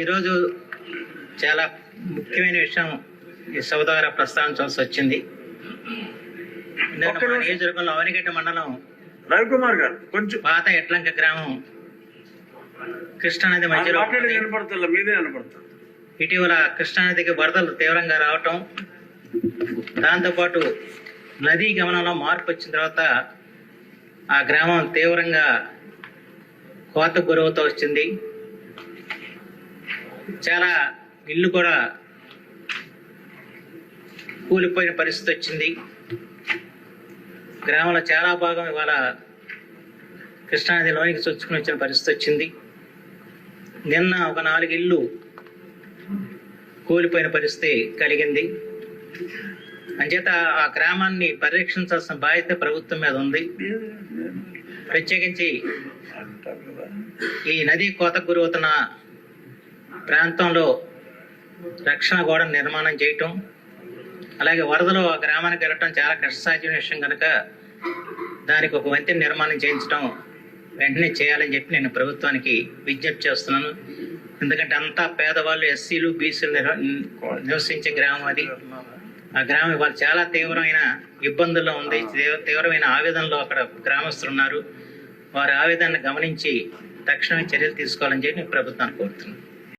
ఈరోజు చాలా ముఖ్యమైన విషయం ఈ సభ ద్వారా ప్రస్తావించాల్సి వచ్చింది. నియోజకవర్గంలో అవనిగడ్డ మండలం రవికుమార్ గారు కొంచెం పాత ఎట్లంక గ్రామం కృష్ణానది మధ్యలో మీదే ఇటీవల కృష్ణానదికి వరదలు తీవ్రంగా రావటం దాంతోపాటు నదీ గమనంలో మార్పు వచ్చిన తర్వాత ఆ గ్రామం తీవ్రంగా కోతకు గురవుతూ వచ్చింది. చాలా ఇల్లు కూడా కూలిపోయిన పరిస్థితి వచ్చింది. గ్రామంలో చాలా భాగం ఇవాళ కృష్ణానదిలోనికి చొచ్చుకుని వచ్చిన పరిస్థితి వచ్చింది. నిన్న ఒక నాలుగు ఇల్లు కూలిపోయిన పరిస్థితి కలిగింది. అంచేత ఆ గ్రామాన్ని పరిరక్షించాల్సిన బాధ్యత ప్రభుత్వం మీద ఉంది. ప్రత్యేకించి ఈ నది కోతకు గురవుతున్న ప్రాంతంలో రక్షణ గోడ నిర్మాణం చేయటం అలాగే వరదలో ఆ గ్రామానికి వెళ్ళటం చాలా కష్టసాధ్యమైన విషయం కనుక దానికి ఒక వంతెన నిర్మాణం చేయించడం వెంటనే చేయాలని చెప్పి నేను ప్రభుత్వానికి విజ్ఞప్తి చేస్తున్నాను. ఎందుకంటే అంతా పేదవాళ్ళు ఎస్సీలు బీసీలు నివసించే గ్రామం అది. ఆ గ్రామం ఇవాళ చాలా తీవ్రమైన ఇబ్బందుల్లో ఉంది. తీవ్రమైన ఆవేదనలో అక్కడ గ్రామస్తులు ఉన్నారు. వారి ఆవేదనను గమనించి తక్షణమే చర్యలు తీసుకోవాలని చెప్పి ప్రభుత్వాన్ని కోరుతున్నాను.